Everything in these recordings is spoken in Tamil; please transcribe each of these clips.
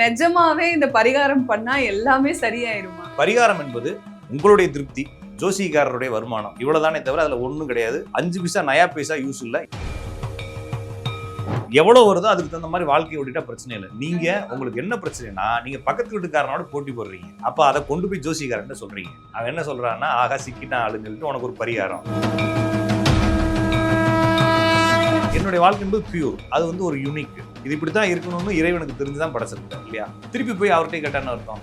நிஜமாவே இந்த பரிகாரம் பண்ணா எல்லாமே சரியாயிருமா? பரிகாரம் என்பது உங்களுடைய திருப்தி ஜோசிகாரருடைய வருமானம். இவ்வளவுதானே தவிர அதுல ஒண்ணும் கிடையாது. அஞ்சு பைசா நயா பைசா யூஸ் இல்ல. எவ்வளவு வருதோ அதுக்கு தகுந்த மாதிரி வாழ்க்கையை ஓட்டிட்டா பிரச்சனை இல்லை. நீங்க உங்களுக்கு என்ன பிரச்சனைனா நீங்க பக்கத்து வீட்டுக்காரனோட போட்டி போடுறீங்க. அப்ப அதை கொண்டு போய் ஜோசிகாரன் சொல்றீங்க. அவன் என்ன சொல்றான்னா ஆகா சிக்கிட்டான் ஆளுன்னு சொல்லிட்டு உனக்கு ஒரு பரிகாரம். என்னுடைய வாழ்க்கை என்பது பியூர் அது வந்து ஒரு யூனிக் இது இப்படித்தான் இருக்கணும்னு இறைவனுக்கு தெரிஞ்சுதான் படைச்சிருக்கேன் இல்லையா? திருப்பி போய் அவர்கிட்ட கேட்டான்னு அர்த்தம்.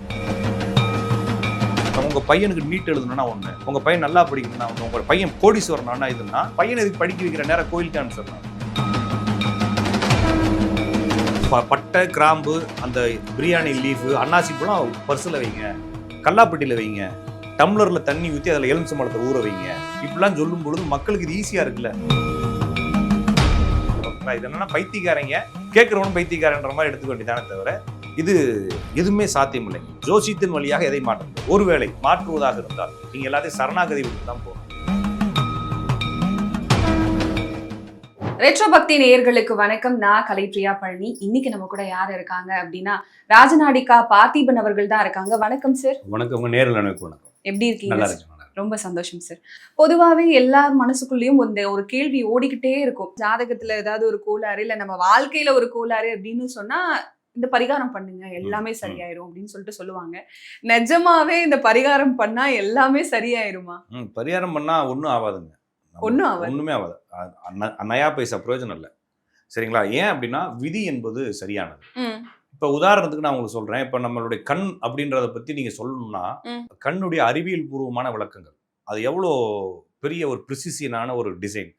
உங்க பையனுக்கு நீட் எழுதணும்னா ஒண்ணு உங்க பையன் நல்லா படிக்கணும்னா ஒண்ணு உங்க பையன் கோடீஸ்வரனா இதுன்னா பையன் இதுக்கு படிக்க வைக்கிற நேரம் கோயிலுக்கு அனுப்பிச்சிடலாம் ப- பட்டை கிராம்பு அந்த பிரியாணி லீஃபு அன்னாசி பழம் பர்ஸில் வைங்க கல்லாப்பட்டியில் வைங்க டம்ளர்ல தண்ணி ஊற்றி அதில் எலுமிச்சம்பழத்தை ஊற வைங்க. இப்படிலாம் சொல்லும் பொழுது மக்களுக்கு இது ஈஸியா இருக்குல்ல. இது என்னன்னா பைத்தியக்காரங்க கேட்குறவனும் பைத்தியக்காரன்ற மாதிரி எடுத்துக்க வேண்டியதானே தவிர இது எதுவுமே சாத்தியமில்லை. ஜோசியத்தின் வழியாக எதை மாற்ற ஒருவேளை மாற்றுவதாக இருந்தால் நீங்க எல்லாத்தையும் சரணாகதி விட்டு தான் போகணும். ரெட்ரோ பக்தி நேயர்களுக்கு வணக்கம். நான் கலைப்ரியா பழனி. இன்னைக்கு நம்ம கூட யார் இருக்காங்க அப்படின்னா ராஜநாடிகா பார்த்திபன் அவர்கள் தான் இருக்காங்க. வணக்கம் சார் வணக்கம். உங்க நேரில் வணக்கம். எப்படி இருக்கீங்க ரொம்ப சந்தோஷம் சார் பொதுவாவே எல்லார் மனசுக்குள்ளேயும் இந்த ஒரு கேள்வி ஓடிக்கிட்டே இருக்கும். ஜாதகத்துல ஏதாவது ஒரு கோளாறு இல்ல நம்ம வாழ்க்கையில ஒரு கோளாறு அப்படின்னு சொன்னா இந்த பரிகாரம் பண்ணுங்க எல்லாமே. சரியாயிரும் அப்படின்னு சொல்லிட்டு சொல்லுவாங்க. நிஜமாவே இந்த பரிகாரம் பண்ணா எல்லாமே சரியாயிருமா? பரிகாரம் பண்ணா ஒன்றும் ஆகாதுங்க ஒண்ணும் ஆகாது. ஒண்ணுமே ஆகாது நயா பைசா பிரயோஜனம் இல்லை. சரிங்களா? ஏன் அப்படின்னா விதி என்பது சரியானது. இப்போ உதாரணத்துக்கு நான் உங்களுக்கு சொல்றேன். இப்போ நம்மளுடைய கண் அப்படின்றத பத்தி நீங்க சொல்லணும்னா. கண்ணுடைய அறிவியல் பூர்வமான விளக்கங்கள். அது எவ்வளோ பெரிய ஒரு ப்ரிசிஷியனான ஒரு டிசைன்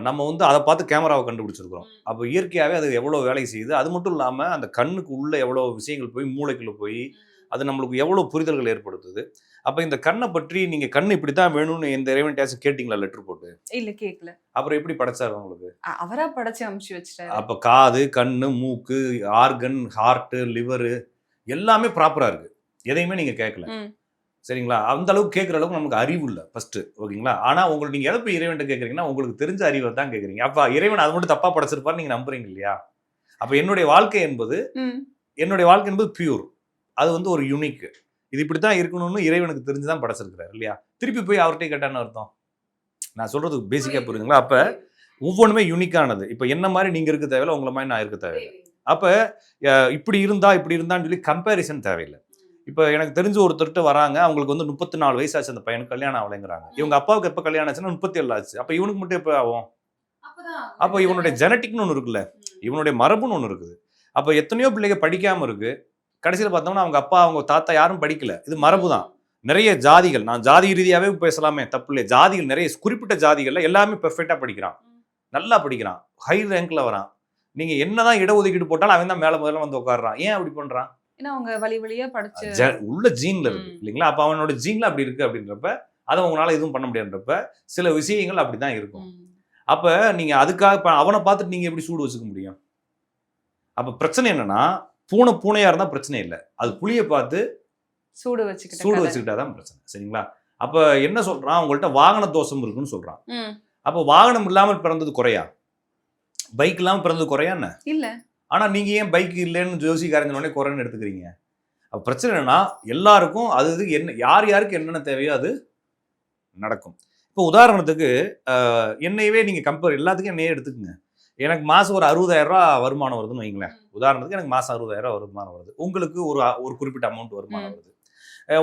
நம்ம வந்து அதை பார்த்து கேமராவை கண்டுபிடிச்சிருக்கிறோம். அப்போ இயற்கையாகவே அது எவ்வளோ வேலை செய்யுது? அது மட்டும் இல்லாமல் அந்த கண்ணுக்கு உள்ள எவ்வளோ விஷயங்கள் போய் மூளைக்குள்ள போய் அது நம்மளுக்கு எவ்வளோ புரிதல்கள் ஏற்படுத்துது? அப்போ இந்த கண்ணை பற்றி நீங்கள் கண் இப்படி தான் வேணும்னு எந்த இறைவன்டாச்சும் கேட்டிங்களா லெட்டர் போட்டு? இல்ல கேக்கல. அப்புறம் எப்படி படைச்சாரு உங்களுக்கு அ- அவரா படைச்சு அமுச்சு வச்சுட்டாரு. அப்போ காது கண்ணு மூக்கு ஆர்கன் ஹார்ட்டு லிவரு எல்லாமே ப்ராப்பராக இருக்குது எதையுமே நீங்கள் கேட்கல. சரிங்களா? அந்த அளவுக்கு கேட்குற அளவுக்கு நமக்கு அறிவு இல்லை ஃபர்ஸ்ட் ஓகேங்களா? ஆனால் உங்களுக்கு நீங்கள் எதை போய் இறைவன்ட்ட கேட்குறீங்கன்னா உங்களுக்கு தெரிஞ்ச அறிவை தான் கேட்குறீங்க அப்போ இறைவன் அது மட்டும் தப்பாக படைச்சிருப்பாரு நீங்கள் நம்புறீங்க இல்லையா? அப்போ என்னுடைய வாழ்க்கை என்பது என்னுடைய வாழ்க்கை என்பது பியூர் அது வந்து ஒரு யூனிக் இது இப்படி தான் இருக்கணும்னு இறைவனுக்கு தெரிஞ்சு தான் படைச்சிருக்கிறாரு இல்லையா? திருப்பி போய் அவர்கிட்ட கேட்டான்னு அர்த்தம். நான் சொல்றது பேசிக்காக புரியுதுங்களா? அப்போ ஒவ்வொன்றுமே யூனிக்கானது இப்போ என்ன மாதிரி நீங்கள் இருக்க தேவையில்ல உங்களை மாதிரி நான் இருக்க தேவையில்லை. அப்போ இப்படி இருந்தா இப்படி இருந்தான்னு சொல்லி கம்பேரிசன் தேவையில்லை. இப்போ எனக்கு தெரிஞ்ச ஒருத்தர்கிட்ட வராங்க அவங்களுக்கு வந்து முப்பத்தி நாலு வயசு ஆச்சு அந்த பையனுக்கு கல்யாணம் ஆகலைங்கிறாங்க. இவங்க அப்பாவுக்கு எப்போ கல்யாணம் ஆச்சுன்னா முப்பத்தி ஏழு ஆச்சு. அப்போ இவனுக்கு மட்டும் எப்போ ஆகும்? அப்போ இவனுடைய ஜெனட்டிக்னு ஒன்று இருக்குல்ல. இவனுடைய மரபுன்னு ஒன்று இருக்குது. அப்போ எத்தனையோ பிள்ளைங்க படிக்காம இருக்கு. கடைசியில் பார்த்தோம்னா அவங்க அப்பா அவங்க தாத்தா யாரும் படிக்கல. இது மரபு தான். நிறைய ஜாதிகள் நான் ஜாதி ரீதியாகவே பேசலாமே தப்பு இல்லை ஜாதிகள் நிறைய குறிப்பிட்ட ஜாதிகள்ல எல்லாமே பெர்ஃபெக்டாக படிக்கிறான். நல்லா படிக்கிறான். ஹை ரேங்க்ல வரான். நீங்க என்னதான் இடஒதுக்கீடு போட்டாலும் அவன் தான் மேல முதல்ல வந்து உட்காடுறான் ஏன் அப்படி பண்றான்? ஏன்னா அவங்க வழி வழியா படிச்சு உள்ள ஜீன்ல இருக்கு. இல்லைங்களா? அப்ப அவனோட ஜீன்ல அப்படி இருக்கு அப்படின்றப்ப அதை உங்களால எதுவும் பண்ண முடியாதுன்றப்ப சில விஷயங்கள் அப்படிதான் இருக்கும். அப்ப நீங்க அதுக்காக அவனை பார்த்துட்டு நீங்க எப்படி சூடு வச்சுக்க முடியும்? அப்ப பிரச்சனை என்னன்னா பூனை பூனையா இருந்தா பிரச்சனை இல்லை. அது புளியை பார்த்து சூடு வச்சுக்கிட்டு சூடு. வச்சுக்கிட்டாதான் பிரச்சனை சரிங்களா? அப்ப என்ன சொல்றான்? உங்கள்ட்ட வாகன தோஷம் இருக்குன்னு சொல்றான். அப்ப வாகனம் இல்லாமல் பிறந்தது குறையா? பைக் இல்லாமல் பிறந்தது குறையா என்ன? இல்ல. ஆனா நீங்க ஏன் பைக் இல்லைன்னு ஜோசி கரைஞ்சோடனே குறைன்னு எடுத்துக்கிறீங்க? அப்ப பிரச்சனை என்னன்னா எல்லாருக்கும் அது இது என்ன யார் யாருக்கு என்னென்ன தேவையோ அது நடக்கும். இப்போ உதாரணத்துக்கு என்னையவே நீங்க கம்பேர் எல்லாத்துக்கும் என்னையே எடுத்துக்கங்க. எனக்கு மாசம் ஒரு அறுபதாயிரம் ரூபாய் வருமானம் வருதுன்னு வைங்களேன். உதாரணத்துக்கு எனக்கு மாசம் அறுபதாயிரம் ரூபாய் வருமானம் வருது. உங்களுக்கு ஒரு ஒரு குறிப்பிட்ட அமௌண்ட் வருமானம் வருது.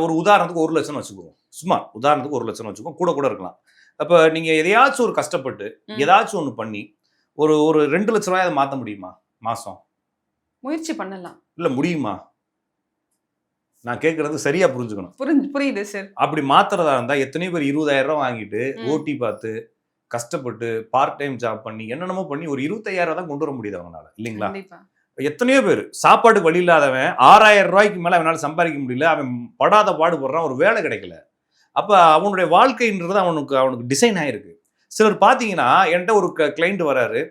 ஒரு உதாரணத்துக்கு ஒரு லட்சம் வச்சுக்குவோம் சும்மா உதாரணத்துக்கு ஒரு லட்சம் வச்சுக்குவோம் கூட கூட இருக்கலாம். அப்ப நீங்க எதையாச்சும் ஒரு கஷ்டப்பட்டு. ஏதாச்சும் ஒன்று பண்ணி ஒரு ஒரு ரெண்டு லட்ச ரூபாய் அதை மாற்ற முடியுமா? மாசம். முயற்சி பண்ணலாம். இல்ல முடியுமா? நான் கேட்கறது சரியா புரிஞ்சுக்கணும். புரிஞ்சு புரியுது சார் அப்படி மாத்துறதா இருந்தா எத்தனையோ பேர் இருபதாயிரம் ரூபாய் வாங்கிட்டு. ஓட்டி பார்த்து கஷ்டப்பட்டு பார்ட் டைம் ஜாப் பண்ணி என்னென்னமோ பண்ணி ஒரு இருபத்தையாயிரம் தான் கொண்டு வர முடியுது அவங்களால இல்லைங்களா? எத்தனையோ பேர் சாப்பாட்டுக்கு வழி இல்லாதவன் ஆறாயிரம் ரூபாய்க்கு மேல அவனால சம்பாதிக்க முடியல அவன் படாத பாடுபடுறான் ஒரு வேலை கிடைக்கல. அப்ப அவனுடைய வாழ்க்கைன்றது அவனுக்கு அவனுக்கு டிசைன் ஆயிருக்கு. சிலர் பாத்தீங்கன்னா என்கிட்ட ஒரு கிளைண்ட் வராரு.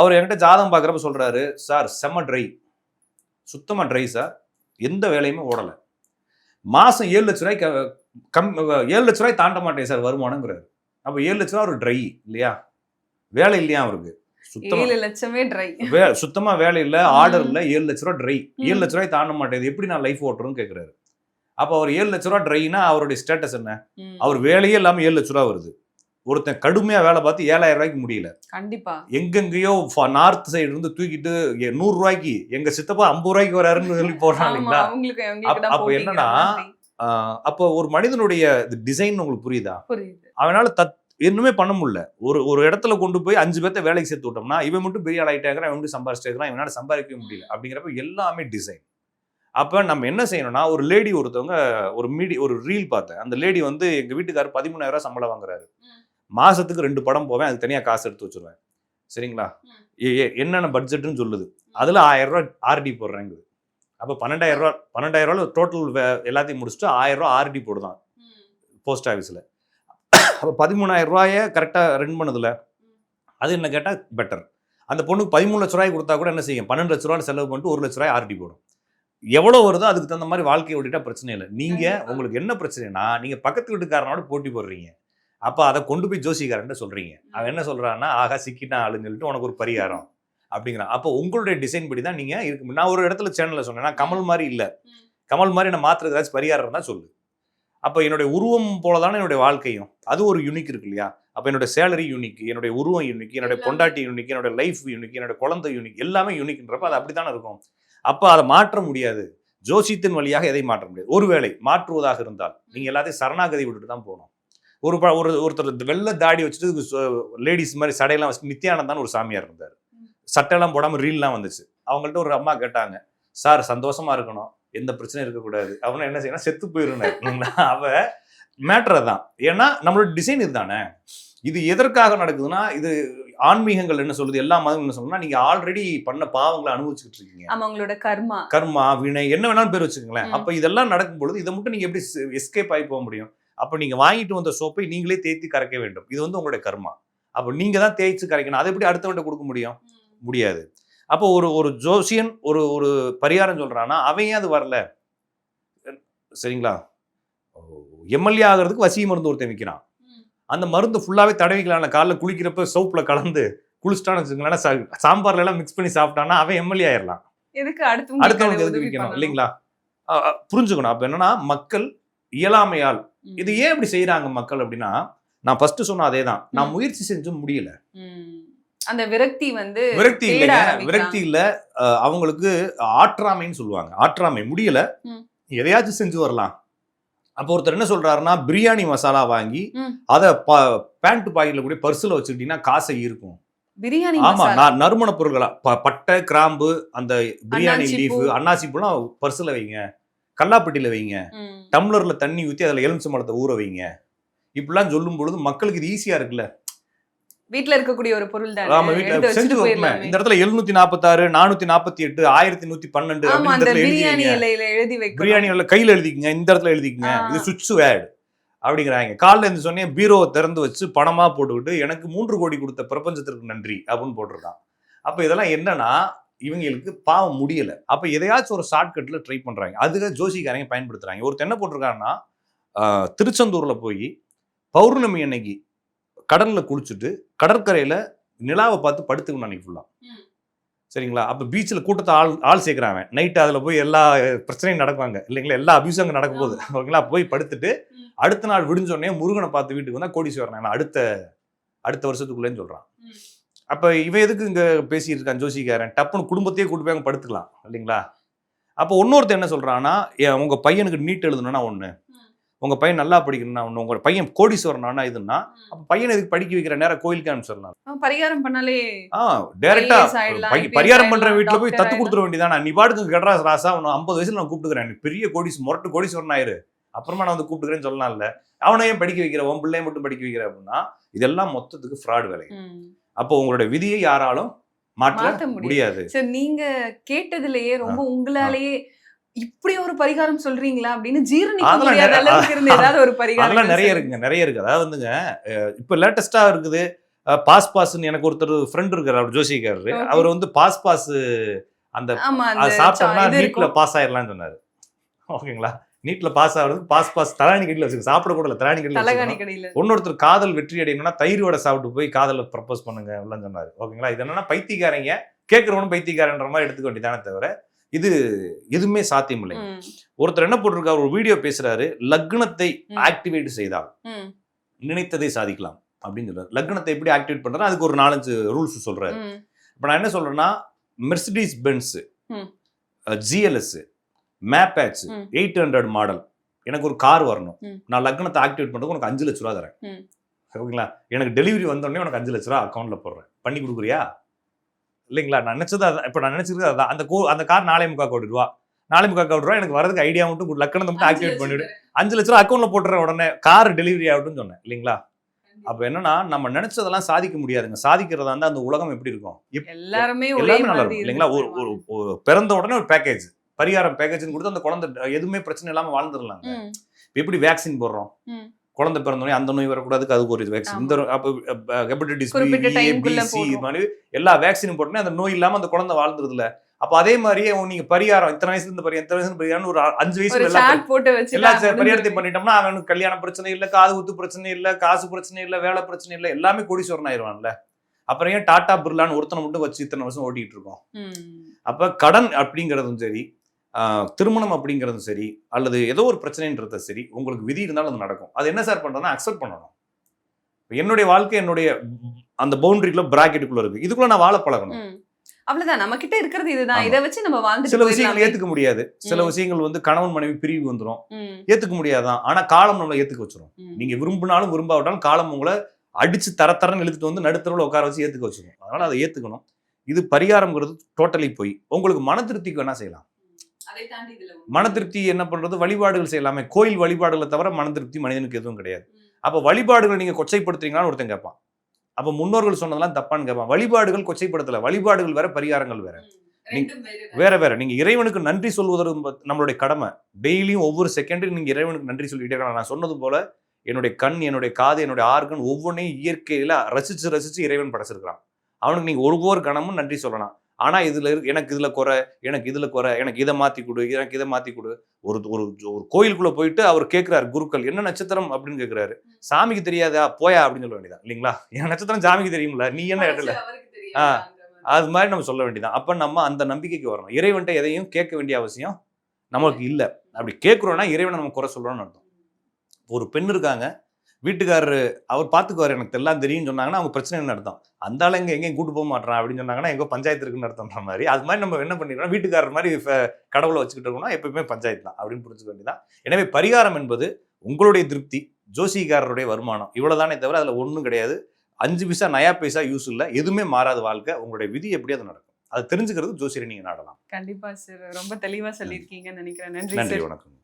அவர் என்கிட்ட ஜாதகம் பார்க்குறப்ப சொல்றாரு சார் செம்ம ட்ரை சுத்தமா ட்ரை சார் எந்த வேலையுமே ஓடல. மாசம் ஏழு லட்ச ரூபாய் கம் ஏழு லட்ச ரூபாய் தாண்ட மாட்டேன் சார் வருமானங்கிறாரு. அப்ப ஏழு லட்ச ரூபா ஒரு ட்ரை இல்லையா? வேலை இல்லையா அவருக்கு? சுத்தமா சுத்தமா வேலை இல்ல. ஆர்டர் இல்ல ஏழு லட்ச ரூபா ட்ரை ஏழு. லட்ச ரூபாய் தாண்ட மாட்டேது எப்படி நான் லைஃப் ஓட்டுறேன்னு கேக்குறாரு. அப்ப அவர் ஏழு லட்ச ரூபா ட்ரைனா அவருடைய ஸ்டேட்டஸ் என்ன? அவர் வேலையே இல்லாம ஏழு லட்ச ரூபா வருது. ஒருத்தன் கடுமையா வேலை பார்த்து ஏழாயிரம் ரூபாய்க்கு முடியல. கண்டிப்பா. எங்கெங்கேயோ நார்த் சைடு இருந்து தூக்கிட்டு நூறு ரூபாய்க்கு எங்க சித்தப்பா ஐம்பது ரூபாய்க்கு வராருன்னு சொல்லி போடுறான் ஆமா இல்லைங்களா அப்ப- என்னன்னா, அப்போ ஒரு மனிதனுடைய டிசைன் உங்களுக்கு புரியுதா? புரியுது. அவனால தத் இன்னுமே பண்ண முடியல. ஒரு ஒரு இடத்துல கொண்டு போய் அஞ்சு பேர்த்த வேலைக்கு சேர்த்து விட்டோம்னா இவன் மட்டும் பெரிய ஆள் ஆயிட்டாங்கிறான் இவன் மட்டும் சம்பாரிச்சிட்டே இருக்கிறான் இவனால சம்பாதிக்கவே முடியல. அப்படிங்கிறப்ப எல்லாமே டிசைன் அப்ப நம்ம என்ன செய்யணும்னா ஒரு லேடி ஒருத்தவங்க ஒரு மீடி ஒரு ரீல் பார்த்தேன். அந்த லேடி வந்து எங்க வீட்டுக்காரர் பதிமூணாயிரம் ரூபாய் சம்பளம் வாங்குறாரு. ம். மாசத்துக்கு ரெண்டு படம் போவேன் அதுக்கு தனியா காசு எடுத்து வச்சிருவேன். சரிங்களா? என்னென்ன பட்ஜெட்னு சொல்லுது. அதுல ஆயிரம் ரூபாய் ஆர்டி போடுறேங்குது. அப்ப பன்னெண்டாயிரம் ரூபாய் டோட்டல் எல்லாத்தையும் முடிச்சுட்டு ஆயிரம் ரூபாய் ஆர்டி போடுதான். போஸ்ட் ஆஃபீஸில் அப்போ பதிமூணாயிரம் ரூபாயை கரெக்டாக ரன் பண்ணுதுல. அது என்ன கேட்டால் பெட்டர் அந்த பொண்ணுக்கு பதிமூணு லட்ச ரூபாய் கொடுத்தா கூட என்ன செய்யும்? பன்னெண்டு லட்ச ரூபாய் செலவு பண்ணிட்டு ஒரு லட்ச ரூபாய் ஆர்டி போடும். எவ்வளோ வருதோ அதுக்கு தகுந்த மாதிரி வாழ்க்கையை ஓட்டிட்டா பிரச்சனை இல்லை. நீங்கள். உங்களுக்கு என்ன பிரச்சனைனா நீங்கள் பக்கத்து வீட்டுக்காரனோட போட்டி போடுறீங்க. அப்போ அதை கொண்டு போய் ஜோசிக்காரன்ட்ட சொல்கிறீங்க அவன் என்ன சொல்கிறான்னா ஆகா சிக்கிட்டான் ஆளுன்னு சொல்லிட்டு உனக்கு ஒரு பரிகாரம். அப்படிங்கிறான். அப்போ உங்களுடைய டிசைன் படி தான் நீங்கள் இருக்கு. நான் ஒரு இடத்துல சேனலில் சொன்னேன். நான் கமல் மாதிரி இல்லை. கமல் மாதிரி நான் மாற்றுறது ஏதாச்சும் பரிகாரம் தான் சொல்லு. அப்போ என்னுடைய உருவம் போல தானே என்னுடைய வாழ்க்கையும். அது ஒரு யூனிக் இருக்கு இல்லையா? அப்போ என்னோட சேலரி யூனிக் என்னுடைய உருவம் யூனிக் என்னுடைய. பொண்டாட்டி யூனிக் என்னோட லைஃப் யூனிக் என்னோட குழந்தை யூனிக் எல்லாமே யூனிக்ன்றப்ப அது அப்படித்தானே இருக்கும்? அப்போ அதை மாற்ற முடியாது. ஜோசியத்தின் வழியாக எதை மாற்ற முடியாது? ஒருவேளை மாற்றுவதாக இருந்தால். நீங்க எல்லாத்தையும் சரணாகதி விட்டுட்டு தான் போகணும். ஒரு ஒரு ஒருத்தர் வெள்ளை தாடி வச்சுட்டு லேடிஸ் மாதிரி சடையெல்லாம் வச்சு நித்யானந்தான் ஒரு சாமியார் இருந்தார். சட்டையெல்லாம் போடாம ரீல்லாம் வந்துச்சு. அவங்கள்ட்ட ஒரு அம்மா கேட்டாங்க சார் சந்தோஷமா இருக்கணும். எந்த பிரச்சனையும் இருக்கக்கூடாது. அவனை என்ன செய்யணும் செத்து போயிருந்தார். அவ மேட்ரு தான் ஏன்னா நம்மளோட டிசைன் இதுதானே. இது எதற்காக நடக்குதுன்னா இது ஆன்மீகங்கள் என்ன சொல்லுது எல்லா மதம் என்ன சொல்லுன்னா நீங்க ஆல்ரெடி பண்ண பாவங்களை அனுபவிச்சுக்கிட்டு இருக்கீங்க. ஆமா உங்களோட கர்மா. கர்மா வினை என்ன வேணாலும் பேர் வச்சுக்கோங்களேன். அப்ப இதெல்லாம் நடக்கும் பொழுது இதை மட்டும் நீங்க எப்படி எஸ்கேப் ஆகி போக முடியும்? அப்ப நீங்க வாங்கிட்டு வந்த சோப்பை நீங்களே தேய்த்து கரைக்க வேண்டும். இது வந்து உங்களுடைய கர்மா. அப்ப நீங்க தான் தேய்ச்சு கரைக்கணும். அதை எப்படி அடுத்தவன்ட்ட கொடுக்க முடியும்? முடியாது. அப்போ ஒரு ஒரு ஜோசியன் ஒரு ஒரு பரிகாரம் சொல்றான்னா அவன் அது வரல. சரிங்களா? எம்எல்ஏ ஆகிறதுக்கு வசிய மருந்து ஒருத்தன் விற்கிறான். அந்த மருந்து ஃபுல்லாவே தடவிக்கலாம் காலைல குளிக்கிறப்ப சோப்புல கலந்து குளிச்சிட்டான்னு வச்சுக்கோங்களேன் சா- சாம்பார்ல எல்லாம் மிக்ஸ் பண்ணி சாப்பிட்டான்னா அவன் எம்எல்ஏ ஆயிடலாம் எதுக்கு அடுத்தவங்களுக்கு எதுக்கு விற்கணும்? இல்லைங்களா? புரிஞ்சுக்கணும். அப்ப என்னன்னா மக்கள் இயலாமையால். இது ஏன் இப்படி செய்யறாங்க மக்கள் அப்படின்னா நான் ஃபர்ஸ்ட் சொன்ன அதே தான் நான். முயற்சி செஞ்சும் முடியல. அந்த விரக்தி வந்து விரக்தி இல்லைங்க. விரக்தி இல்ல அவங்களுக்கு ஆற்றாமைன்னு சொல்லுவாங்க ஆற்றாமை முடியல. எதையாச்சும் செஞ்சு வரலாம் அப்போ ஒருத்தர் என்ன சொல்றாருன்னா பிரியாணி மசாலா வாங்கி. அதை பேண்ட் பாக்கெட்ல கூட பர்சுல வச்சுக்கிட்டீங்கன்னா காசை இருக்கும் பிரியாணி ஆமா நான் நறுமண பொருட்களா பட்டை கிராம்பு அந்த பிரியாணி லீஃப். அன்னாசி பூலாம் பர்சுல வைங்க கல்லாப்பட்டியில வைங்க. டம்ளர்ல தண்ணி ஊத்தி அதுல எலுமிச்சை மரத்தை ஊற வைங்க. இப்படிலாம் சொல்லும் பொழுது மக்களுக்கு இது ஈஸியா இருக்குல்ல. வீட்ல இருக்கக்கூடிய ஒரு பொருள் தான். ஆமா வீட்டுல செஞ்சு இந்த இடத்துல எழுநூத்தி நாற்பத்தாறு நானூத்தி நாற்பத்தி எட்டு ஆயிரத்தி நூத்தி பன்னெண்டு பிரியாணி. இலையில எழுதி வைக்கணும். பிரியாணி கையில எழுதிக்கங்க இந்த இடத்துல எழுதிக்கங்க. இது சுவிட்ச் வேர்டு. அப்படிங்கிறாங்க. காலைல இருந்து சொன்னேன் பீரோவை திறந்து வச்சு பணமா போட்டுக்கிட்டு எனக்கு மூன்று கோடி கொடுத்த பிரபஞ்சத்திற்கு நன்றி அப்படின்னு போட்டிருக்கான். அப்ப இதெல்லாம் என்னன்னா இவங்களுக்கு பாவம் முடியல. அப்ப எதையாச்சும் ஒரு ஷார்ட்கட்ல ட்ரை பண்றாங்க. அதுக்கு ஜோசிக்காரங்க பயன்படுத்துறாங்க. ஒருத்தர் என்ன போட்டிருக்காருன்னா திருச்செந்தூர்ல போய் பௌர்ணமி அன்னைக்கு கடல்ல குளிச்சுட்டு கடற்கரையில நிலாவை பார்த்து படுத்துக்கணும் அன்னைக்கு ஃபுல்லா ம். சரிங்களா? அப்ப பீச்சில் கூட்டத்தை ஆள் ஆள் சேர்க்குறாங்க நைட்டு அதில் போய் எல்லா பிரச்சனையும் நடக்குவாங்க. இல்லைங்களா? எல்லா அபியூஸும் அங்கே நடக்க போகுது. ஓகேங்களா? போய் படுத்துட்டு. அடுத்த நாள் விடிஞ்சோடனே முருகனை பார்த்து வீட்டுக்கு வந்தா கோடீஸ்வரன். அடுத்த அடுத்த வருஷத்துக்குள்ளேன்னு சொல்றான். ம். அப்ப இவன் எதுக்கு இங்க பேசிட்டு இருக்கான் ஜோசிக்காரன்? டப்புன்னு குடும்பத்தையே கூட்டு போய் அங்க படுத்துக்கலாம் இல்லைங்களா? அப்போ இன்னொருத்தன் என்ன சொல்றான்னா "ஏன் உங்க பையனுக்கு நீட் எழுதணும்னா ஒண்ணு. ம். உங்க பையன் நல்லா படிக்கணும்னா ஒண்ணு. உங்க பையன் கோடீஸ்வரனா இதுன்னா அப்ப பையன் எதுக்கு படிக்க வைக்கிற நேரம் கோயிலுக்கு அனுப்பிச்சிடலாம். அவன் பரிகாரம் பண்ணாலே ஆ டைரக்டா பரிகாரம் பண்ற ஆயிடலாம், வீட்டுல போய் தத்து. கொடுத்துட வேண்டியதானே நீ பாட்டுக்கு கெட்ரா ராசா உன்னை ஐம்பது வயசுல நான் கூப்பிட்டுக்கிறேன். பெரிய கோடிஸ் முரட்டு கோடீஸ்வரன் ஆயிரு. அப்புறமா நான் வந்து கூப்பிட்டுக்கிறேன்னு சொல்லலாம்ல. அவனை ஏன் படிக்க வைக்கிற? உன் பிள்ளைய மட்டும் படிக்க வைக்கிற அப்படின்னா இதெல்லாம் மொத்தத்துக்கு ஃப்ராட் வேலை. அப்போ உங்களுடைய விதியை யாராலும் மாற்ற முடியாது. சரி நீங்க கேட்டதுலயே ரொம்ப உங்களாலேயே இப்படி ஒரு பரிகாரம் சொல்றீங்களா அப்படின்னு ஜீரணிக்க ஒரு பரிகாரம் நிறைய இருக்குங்க நிறைய இருக்கு அதாவது வந்துங்க இப்ப லேட்டஸ்டா இருக்குது பாஸ் பாஸ்ன்னு எனக்கு ஒருத்தர் ஃப்ரெண்ட் இருக்காரு அவர் ஜோசிக்காரரு. அவர் வந்து பாஸ் பாஸ் அந்த சாப்பிட்டோம்னா இருக்கும். பாஸ் ஆயிடலாம்னு சொன்னாரு. ஓகேங்களா? நீட்ல பாஸ் ஆகிறதுக்கு பாஸ் பாஸ் தலாணி கட்டில வச்சுக்க சாப்பிட கூட இல்லை வச்சுக்கணும். கடையில இன்னொருத்தர் காதல் வெற்றி அடையணும்னா தயிர் வடை சாப்பிட்டு போய் காதலை ப்ரப்போஸ் பண்ணுங்க எல்லாம் சொன்னாரு. ஓகேங்களா? இது என்னன்னா பைத்தியக்காரங்க கேட்கறவனும் பைத்தியக்காரன்ற மாதிரி எடுத்துக்க வேண்டியதானே தவிர இது எதுவுமே சாத்தியம் இல்லை ஒருத்தர் என்ன போட்டிருக்காரு? ஒரு வீடியோ பேசுறாரு. லக்னத்தை. ஆக்டிவேட் செய்தால் நினைத்ததை சாதிக்கலாம் அப்படின்னு சொல்றாரு. லக்னத்தை எப்படி ஆக்டிவேட் பண்றாரு அதுக்கு ஒரு நாலஞ்சு ரூல்ஸ் சொல்றாரு. இப்போ நான் என்ன சொல்றேன்னா மெர்சிடிஸ் பென்ஸ். ஜிஎல்எஸ் மேப்பேட்ச் ம். எயிட் ஹண்ட்ரட் மாடல் எனக்கு ஒரு கார் வரணும். நான் லக்னத்தை ஆக்டிவேட் பண்ணுறதுக்கு உனக்கு அஞ்சு லட்ச ரூபா தரேன். ஓகேங்களா? எனக்கு டெலிவரி வந்தோடனே உனக்கு அஞ்சு லட்ச ரூபா அக்கௌண்ட்ல போடுறேன். பண்ணி கொடுக்குறியா? இல்லைங்களா? நான் நினைச்சது அதான். இப்போ நான் நினைச்சிருக்கது அதான். அந்த கோ அந்த கார் நாலே முக்கா கோடி ரூபா. நாலே முக்கா கோடி ரூபா எனக்கு வரதுக்கு ஐடியா மட்டும் கொடு, லக்கணத்தை மட்டும் ஆக்டிவேட் பண்ணிவிடு. அஞ்சு லட்ச ரூபா அக்கௌண்ட்ல போட்டுற உடனே கார் டெலிவரி ஆகட்டும்னு சொன்னேன். இல்லைங்களா? அப்போ என்னன்னா நம்ம நினைச்சதெல்லாம் சாதிக்க முடியாதுங்க. சாதிக்கிறதா இருந்தா அந்த உலகம் எப்படி இருக்கும்? எல்லாருமே எல்லாமே நல்லா இருக்கும். இல்லைங்களா? ஒரு ஒரு பிறந்த உடனே ஒரு பேக்கேஜ் பரிகாரம் பேக்கேஜ்னு கொடுத்து அந்த குழந்தை எதுவுமே பிரச்சனை இல்லாம வாழ்ந்துடலாம் ம், இப்ப எப்படி வேக்சின் போடுறோம். குழந்தை பிறந்தோடனே அந்த நோய் வரக்கூடாதுக்கு அதுக்கு ஒரு வேக்சின் இந்த அப்போ ஹெப்படைட்டிஸ் இது. மாதிரி எல்லா வேக்சினும் போட்டோன்னே அந்த நோய் இல்லாம அந்த குழந்தை வாழ்ந்துருதுல. அப்ப அதே மாதிரியே நீங்க பரிகாரம் இத்தனை வயசுல இருந்து பரிகாரம் இத்தனை வயசுல பரிகாரம் ஒரு அஞ்சு வயசுல எல்லா பரிகாரத்தையும் பண்ணிட்டோம்னா அவனுக்கு கல்யாண பிரச்சனை இல்ல காது குத்து பிரச்சனை இல்ல காசு பிரச்சனை இல்ல வேலை பிரச்சனை இல்ல எல்லாமே கோடீஸ்வரன் ஆயிடுவான்ல. அப்புறம் ஏன் டாடா பிர்லான்னு ஒருத்தனை மட்டும் வச்சு இத்தனை வருஷம் ஓட்டிட்டு இருக்கோம்? அப்ப கடன் அப்படிங்கிறதும் சரி திருமணம் அப்படிங்கிறதும் சரி அல்லது ஏதோ ஒரு பிரச்சனைன்றது சரி உங்களுக்கு விதி இருந்தாலும் அது நடக்கும். அது என்ன சார் பண்றதுன்னா அக்செப்ட் பண்ணணும். என்னுடைய வாழ்க்கை என்னுடைய அந்த பவுண்டரிக்குள்ள பிராக்கெட்டுக்குள்ள இருக்கு. இதுக்குள்ள நான் வாழ பழகணும். அவ்வளவுதான். நம்ம கிட்ட இருக்கிறது இதுதான். இதை வச்சு நம்ம வாழ்ந்துட்டு சில விஷயங்கள். ஏத்துக்க முடியாது. சில. விஷயங்கள் வந்து கணவன் மனைவி பிரிவு வந்துடும் ஏத்துக்க முடியாதான். ஆனா காலம் நம்மளை ஏத்துக்க வச்சிரும். ம். நீங்க விரும்பினாலும் விரும்பாவிட்டாலும் காலம் உங்களை அடிச்சு தர தரன்னு இழுத்துட்டு வந்து நடுத்தரவுல உட்கார வச்சு ஏத்துக்க வச்சிரும். அதனால அதை ஏத்துக்கணும். இது பரிகாரம்ங்கிறது டோட்டலி போய். உங்களுக்கு மன திருப்திக்கு வேணா செய்யலாம் அதை தாண்டி இதுல ஒண்ணு. மன திருப்தி என்ன பண்றது? வழிபாடுகள் செய்யலாமே. கோயில் வழிபாடுகளை தவிர மன திருப்தி மனிதனுக்கு எதுவும் கிடையாது. அப்ப வழிபாடுகள் நீங்க கொச்சைப்படுத்துறீங்களான்னு ஒருத்தன் கேட்பான். அப்ப முன்னோர்கள் சொன்னதெல்லாம் தப்பான்னு கேட்பான். வழிபாடுகள் கொச்சைப்படுத்தல. வழிபாடுகள் வேற பரிகாரங்கள் வேற. வேறு வேறு. நீங்க இறைவனுக்கு நன்றி சொல்வதற்கு நம்மளுடைய கடமை. டெய்லியும் ஒவ்வொரு செகண்டும் நீங்க இறைவனுக்கு நன்றி சொல்லிட்டே இருக்கலாம் நான் சொன்னது போல என்னுடைய கண் என்னுடைய காது என்னுடைய ஆர்கன் ஒவ்வொன்றையும் இயற்கையில ரசிச்சு ரசிச்சு இறைவன் படைச்சிருக்கிறான். அவனுக்கு நீங்க ஒவ்வொரு கணமும் நன்றி சொல்லலாம். ஆனா இதுல எனக்கு இதுல குறை எனக்கு இதுல குறை எனக்கு இதை மாத்தி கொடு எனக்கு இதை மாத்தி கொடு. ஒரு ஒரு ஒரு கோயிலுக்குள்ள போயிட்டு அவர் கேட்கிறாரு குருக்கள் என்ன நட்சத்திரம்? அப்படின்னு கேட்கிறாரு சாமிக்கு தெரியாதா? போயா? அப்படின்னு சொல்ல வேண்டியதான் இல்லைங்களா? என் நட்சத்திரம் சாமிக்கு தெரியும்ல நீ என்ன இடத்துல ஆ. அது மாதிரி நம்ம சொல்ல வேண்டியதான் அப்ப நம்ம அந்த நம்பிக்கைக்கு வரணும். இறைவன்ட்ட எதையும் கேட்க வேண்டிய அவசியம் நமக்கு இல்ல. அப்படி கேட்குறோம்னா இறைவனை நம்ம குறை சொல்றோம்னு அர்த்தம். ஒரு பெண் இருக்காங்க வீட்டுக்காரரு அவர் பார்த்துக்குவார் எனக்கு எல்லாம் தெரியும்னு சொன்னாங்கன்னா அவங்க பிரச்சனை அர்த்தம். அந்த ஆள் எங்க எங்கேயும் கூட்டு போக மாட்டான் அப்படின்னு சொன்னாங்கன்னா எங்க பஞ்சாயத்து இருக்குன்னு அர்த்தம்ன்ற மாதிரி. அது மாதிரி நம்ம என்ன பண்ணிக்கிறோம்? வீட்டுக்காரர் மாதிரி கடவுளை வச்சுக்கிட்டு இருக்கோம்னா எப்பவுமே பஞ்சாயத்து தான் அப்படின்னு புரிஞ்சுக்க வேண்டியதான் எனவே பரிகாரம் என்பது உங்களுடைய திருப்தி ஜோசிகாரருடைய வருமானம். இவ்வளவுதானே தவிர அதுல ஒண்ணும் கிடையாது. அஞ்சு பைசா நயா பைசா யூஸ் இல்லை. எதுவுமே மாறாத வாழ்க்கை. உங்களுடைய விதி எப்படி அது நடக்கும்? அது தெரிஞ்சுக்கிறது ஜோசியரை நீங்க நாடலாம். கண்டிப்பா சார் ரொம்ப தெளிவா சொல்லியிருக்கீங்கன்னு நினைக்கிறேன். நன்றி நன்றி வணக்கம்.